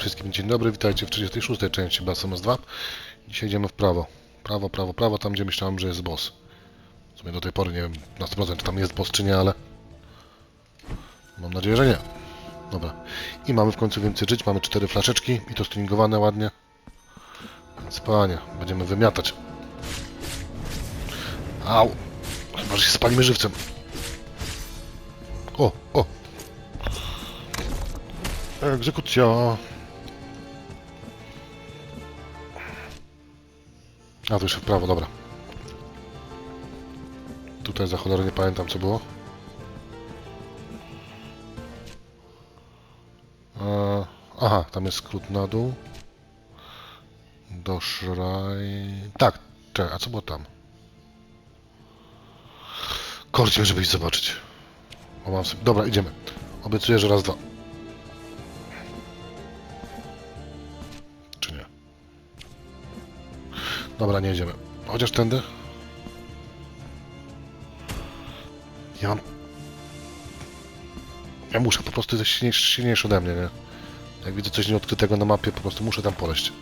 Wszystkim dzień dobry, witajcie w 36. części Blasphemous 2. Dzisiaj idziemy w prawo. Prawo, prawo, prawo, tam gdzie myślałem, że jest boss. W sumie do tej pory nie wiem na 100% czy tam jest boss czy nie, ale... Mam nadzieję, że nie. Dobra. I mamy w końcu więcej żyć, mamy cztery flaszeczki i to stringowane ładnie. Więc będziemy wymiatać. Au! Chyba, że się spalimy żywcem. O, o! Egzekucja. A, to jeszcze w prawo, dobra. Tutaj za cholerę nie pamiętam co było. Aha, tam jest skrót na dół. Do szraj... Tak, czekaj, a co było tam? Korcie, żeby iść zobaczyć. Dobra, idziemy. Obiecuję, że raz, dwa. Dobra, nie idziemy. Chociaż tędy. Ja mam... Ja muszę po prostu coś silniejszy, silniejszy ode mnie, nie? Jak widzę coś nieodkrytego na mapie, po prostu muszę tam poleść.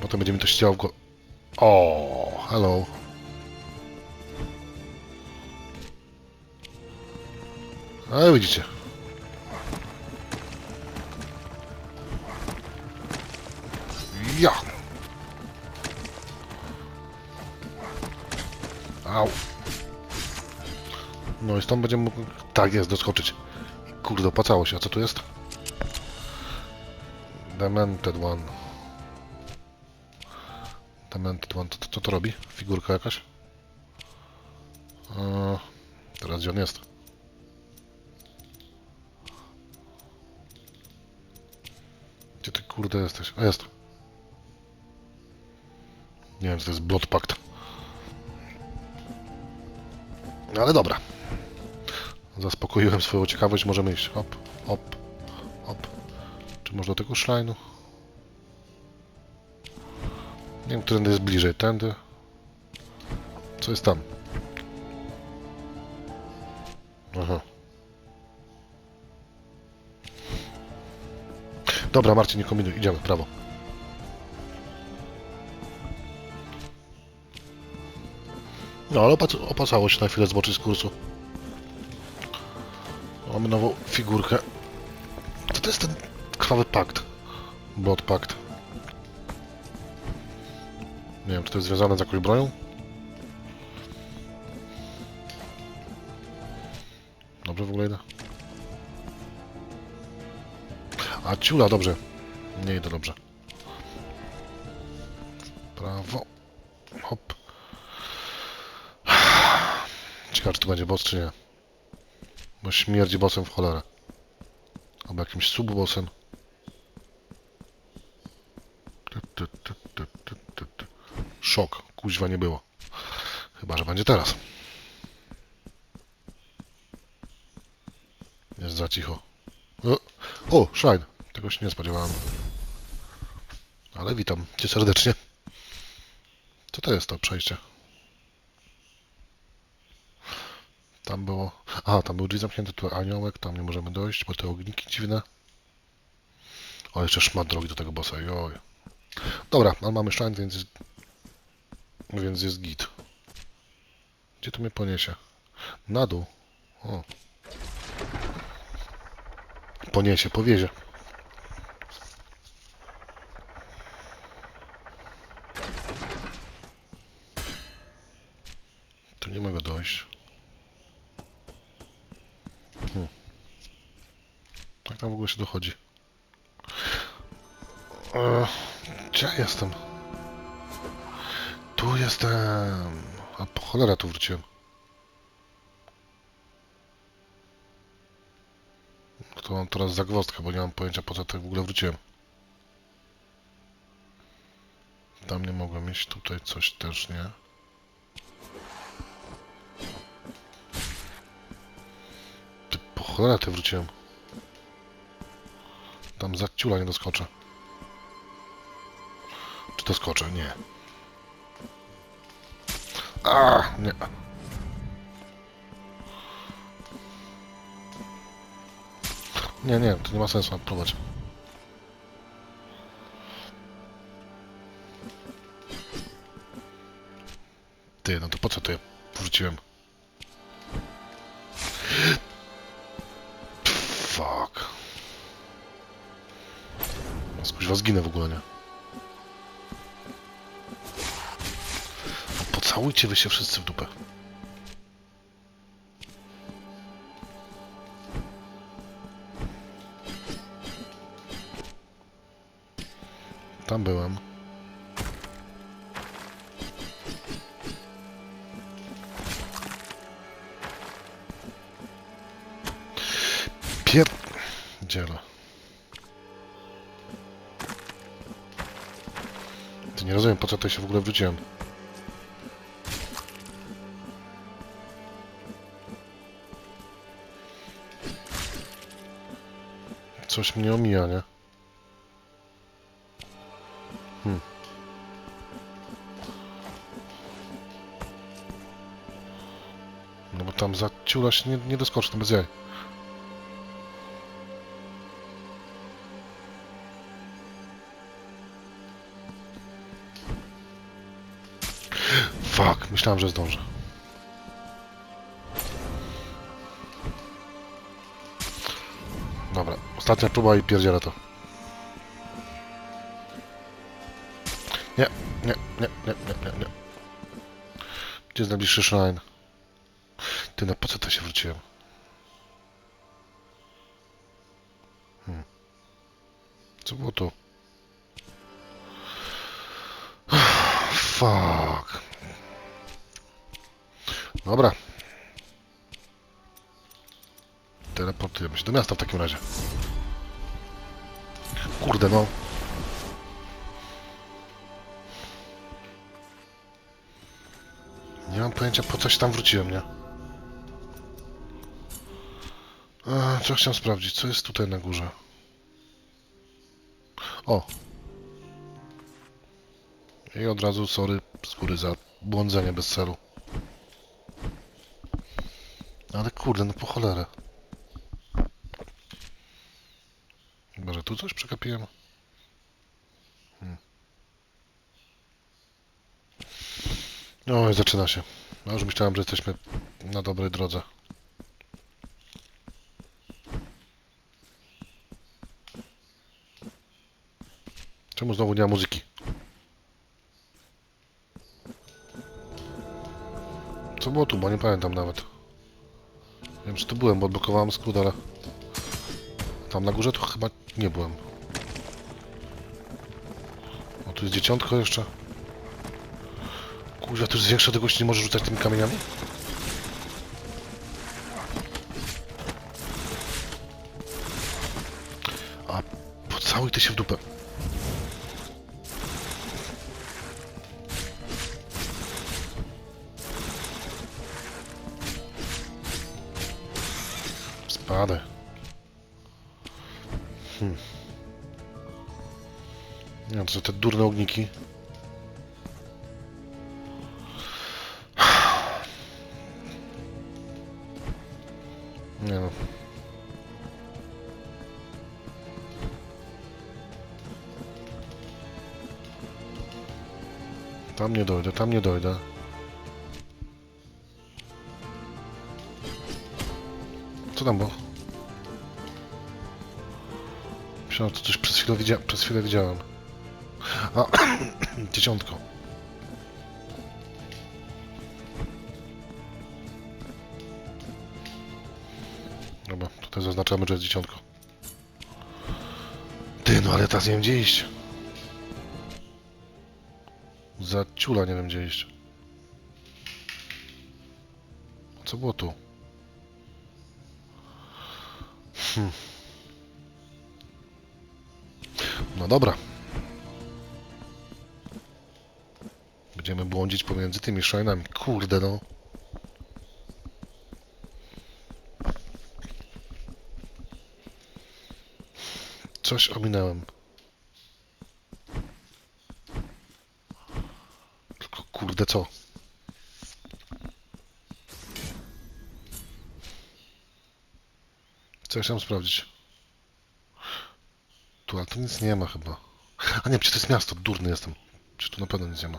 Potem będzie mi to ścięło w go... O, hello. A widzicie. Ja. Au. No i stąd będziemy mógł... Tak jest, doskoczyć. Kurde, opłacało się. A co tu jest? Demented One. Demented One. Co, co to robi? Figurka jakaś? Eee, teraz gdzie on jest? Gdzie ty kurde jesteś? A jest. Nie wiem, czy to jest Blood Pact. No ale dobra. Zaspokoiłem swoją ciekawość, możemy iść. Hop, hop, hop. Czy może do tego szlajnu? Nie wiem, którędy jest bliżej. Tędy. Co jest tam? Aha. Dobra, Marcin, nie kombinuj. Idziemy, prawo. No, ale opłacało się na chwilę zboczyć z kursu. Mamy nową figurkę. Co to jest ten krwawy pakt? Blood Pact. Nie wiem, czy to jest związane z jakąś bronią? Dobrze w ogóle idę? A ciula, dobrze. Nie idę dobrze. Ciekawe, czy tu będzie boss, czy nie. Bo śmierdzi bossem w cholerę. Albo jakimś subbossem. Szok. Kuźwa nie było. Chyba, że będzie teraz. Jest za cicho. O, o Shine. Tego się nie spodziewałem. Ale witam cię serdecznie. Co to jest to przejście? Tam było... Aha, tam był drzwi zamknięty, tu aniołek, tam nie możemy dojść, bo te ogniki dziwne. O, jeszcze szmat drogi do tego bossa, joj. Dobra, ale mamy szlak, więc... Więc jest git. Gdzie to mnie poniesie? Na dół. O. Poniesie, powiezie. Tu nie mogę dojść. Ogóle się dochodzi? Eee, gdzie ja jestem? Tu jestem! A po cholera tu wróciłem. To mam teraz zagwozdkę, bo nie mam pojęcia po co tutaj w ogóle wróciłem. Tam nie mogłem iść, tutaj coś też nie. Ty po cholera ty wróciłem. Tam za ciula nie doskoczę. Czy doskoczę? Nie. A, nie. Nie, nie, to nie ma sensu próbować. Ty, no to po co to ja wrzuciłem? Skuźwa zginę w ogóle, nie? Pocałujcie wy się wszyscy w dupę. Tam byłem. Pier... Dziela. Nie rozumiem, po co to się w ogóle wróciłem. Coś mnie omija, nie? Hmm. No bo tam za ciula się nie, nie doskoczy, to bez jaj. Fuck, myślałem, że zdążę. Dobra, ostatnia próba i pierdzielę to. Nie, nie, nie, nie, nie, nie, nie. Gdzie jest najbliższy shrine? Ty, no po co to się wróciłem? Hmm. Co było tu? Fuck. Dobra. Teleportujemy się do miasta w takim razie. Kurde no. Nie mam pojęcia po coś tam wróciłem, nie? A, co chciałem sprawdzić? Co jest tutaj na górze? O! I od razu sorry z góry za błądzenie bez celu. Ale kurde, no po cholerę. Chyba, że tu coś przekapiłem. Hmm. Oj, zaczyna się. Ja już myślałem, że jesteśmy na dobrej drodze. Czemu znowu nie ma muzyki? Co było tu, bo nie pamiętam nawet. Czy tu byłem, bo odblokowałem skrót, ale... Tam na górze to chyba nie byłem. O, tu jest dzieciątko jeszcze. Kurwa, to jest większe odległości, nie możesz rzucać tymi kamieniami? A, pocałuj ty się w dupę. Spadaj. Hmm. Nie co te durne ogniki. Nie no. Tam nie dojdę, tam nie dojdę. Co tam było? Myślałem, to coś przez chwilę, widzia przez chwilę widziałem. A, dzieciątko. Dobra, tutaj zaznaczamy, że jest dzieciątko. Ty, no ale teraz nie wiem gdzie iść. Za ciula nie wiem gdzie iść. Co było tu? Hmm. No dobra. Będziemy błądzić pomiędzy tymi szajnami. Kurde no. Coś ominąłem. Tylko kurde co? Się tam sprawdzić. Ale tu nic nie ma chyba. A nie, przecież to jest miasto, durny jestem. Przecież tu na pewno nic nie ma.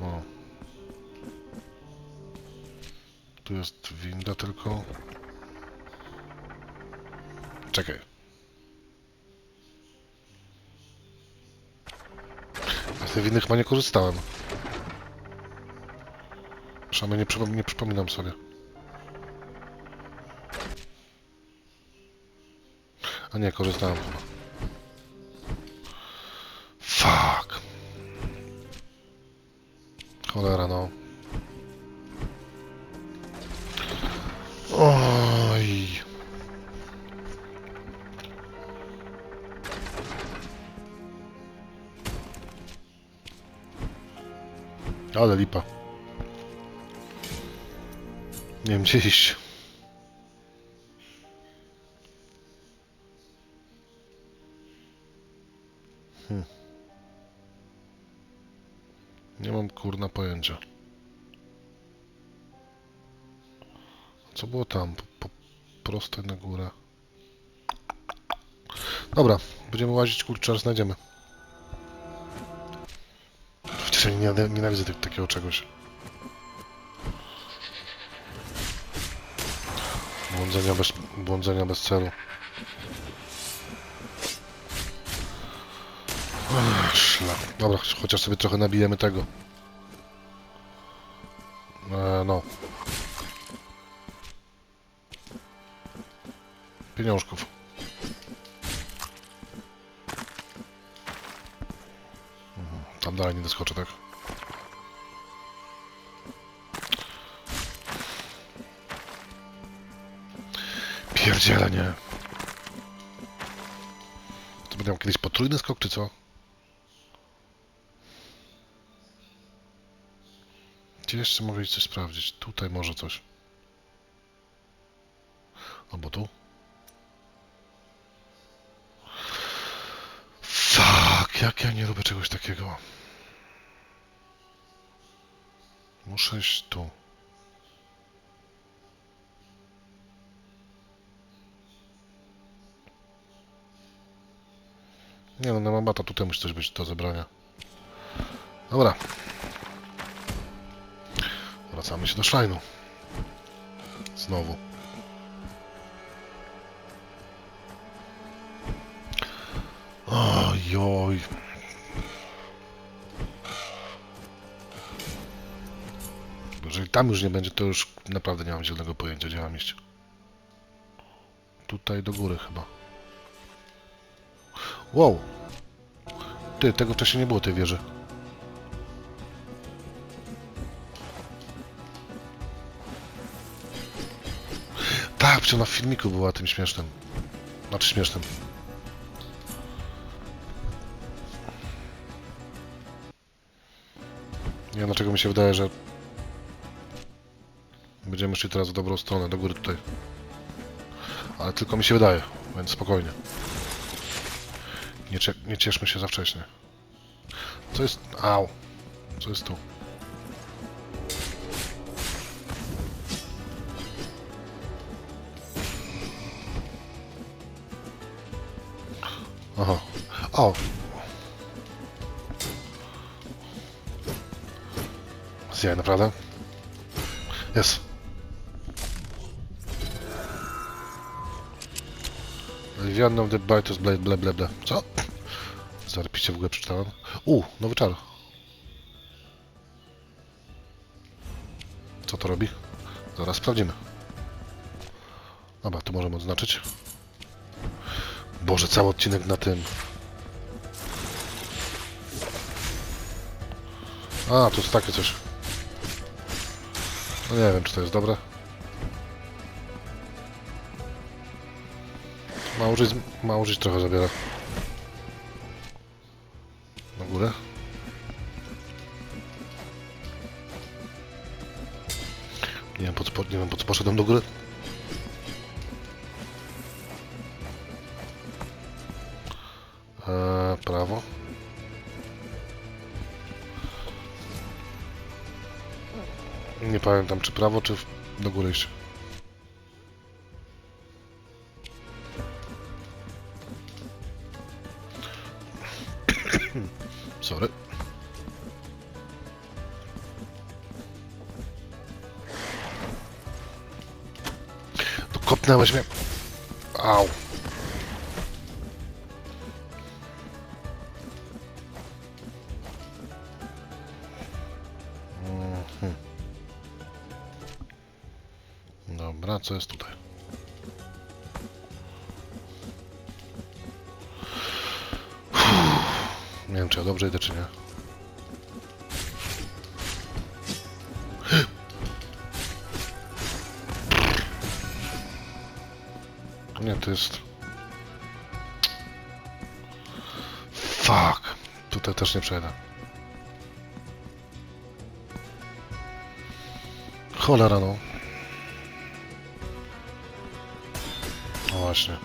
O. Tu jest winda tylko. Czekaj. Ja z tej windy chyba nie korzystałem. Przynajmniej nie, nie przypominam sobie. A nie, korzystałem. Fuck. Cholera, no. Oj. Ale lipa. Nie wiem gdzie iść. Co było tam? Po, prosto na górę. Dobra, będziemy łazić, kurczę, aż znajdziemy. Przecież ja nie, nienawidzę tak- takiego czegoś. Błądzenia bez, błądzenia bez celu. Ach, szlak. Dobra, ch- chociaż sobie trochę nabijemy tego. E, no. Pieniążków. Mhm, Tam dalej nie doskoczę, tak? Pierdziele, nie. To będę miał kiedyś potrójny skok, czy co? Gdzie jeszcze mogę coś sprawdzić? Tutaj może coś. Albo tu? Jak ja nie lubię czegoś takiego. Muszę iść tu. Nie no, na mabata tutaj musi coś być do zebrania. Dobra. Wracamy się do szlajnu. Znowu. Ojoj. Jeżeli tam już nie będzie, to już naprawdę nie mam zielonego pojęcia, gdzie mam iść. Tutaj do góry chyba. Wow. Ty, tego wcześniej nie było, tej wieży. Tak, przecież ona w filmiku była tym śmiesznym. Znaczy śmiesznym. Nie wiem dlaczego mi się wydaje, że będziemy szli teraz w dobrą stronę, do góry tutaj. Ale tylko mi się wydaje, więc spokojnie. Nie, nie cieszmy się za wcześnie. Co jest... Au. Co jest tu? Aha. O! Zjaj, naprawdę? Jest. Livian of the Bitus Blade, ble, ble, ble. Co? Zarpicie w ogóle przeczytałem. U, nowy czar. Co to robi? Zaraz sprawdzimy. Dobra, tu możemy odznaczyć. Boże, cały odcinek na tym. A, tu jest takie coś. No nie wiem, czy to jest dobre. Ma użyć, ma użyć trochę zabiera. Na górę. Nie wiem po co, po- nie wiem po co poszedłem do góry. pamiętam, czy prawo, czy w... do góry jeszcze. Sorry. Kopnęłeś mnie. Au. Co jest tutaj? Nie wiem, czy ja dobrze idę, czy nie. Nie, to jest... Fuck! Tutaj też nie przejdę. Cholera, no. No właśnie.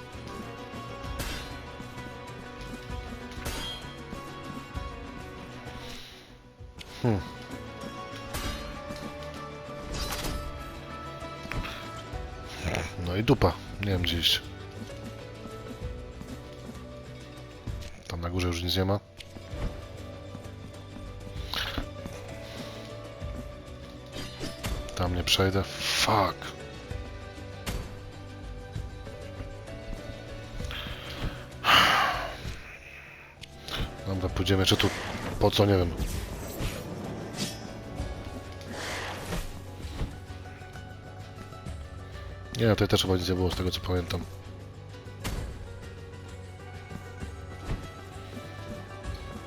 Hmm. No i dupa. Nie wiem gdzie iść. Tam na górze już nic nie ma. Tam nie przejdę. Fuck. Dobra, pójdziemy jeszcze tu. Po co, nie wiem. Nie, tutaj też chyba nic nie było z tego co pamiętam.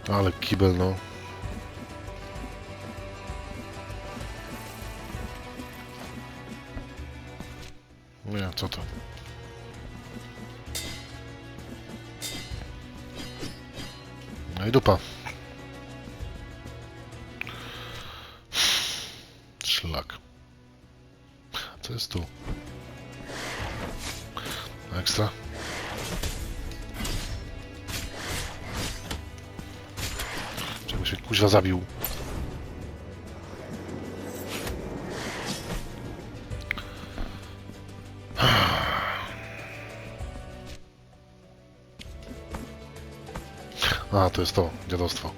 Ale kibel, no. Dupa. Szlak. Co jest tu? Ekstra. Czego się kuźwa zabił? A, to jest to, dziadostwo.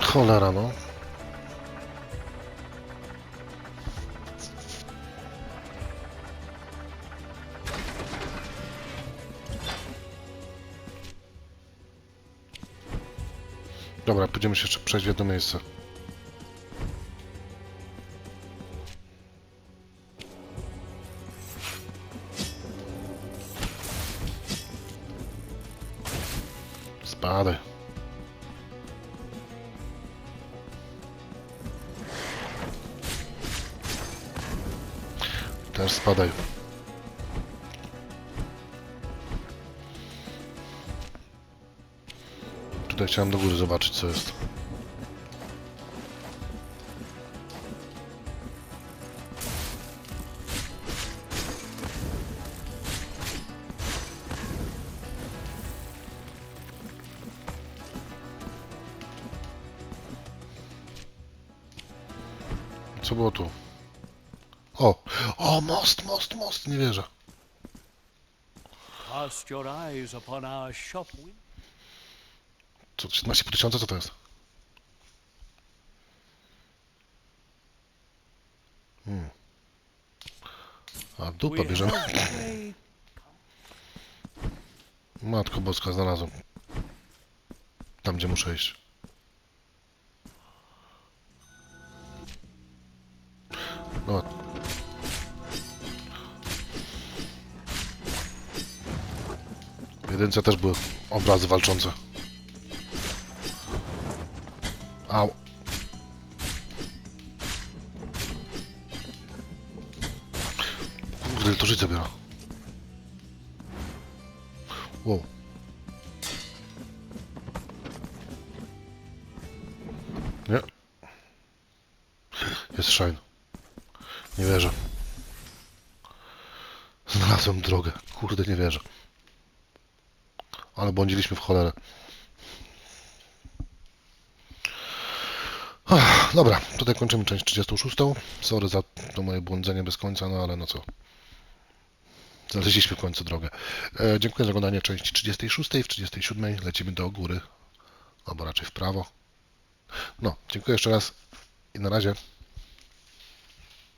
Cholera, no. Dobra, pójdziemy się jeszcze przejść w jedno miejsce. Spadaj. Tutaj chciałem do góry zobaczyć co jest. Co było tu? O! Most, most, most! Nie wierzę. Cast your eyes upon our shop window. Co, 17 tysiąca? Co to jest? Hmm. A dupa We bierzemy. have Matko Boska, znalazłem. Tam, gdzie muszę iść. No. Jedynce też były obrazy walczące. Au. Kurde, to życie zabiera. Wow. Nie. Jest shine. Nie wierzę. Znalazłem drogę. Kurde, nie wierzę. Ale błądziliśmy w cholerę. Ach, dobra, tutaj kończymy część 36. Sorry za to moje błądzenie bez końca, no ale no co. Znaleźliśmy w końcu drogę. E, dziękuję za oglądanie części 36. W 37 lecimy do góry, albo raczej w prawo. No, dziękuję jeszcze raz i na razie.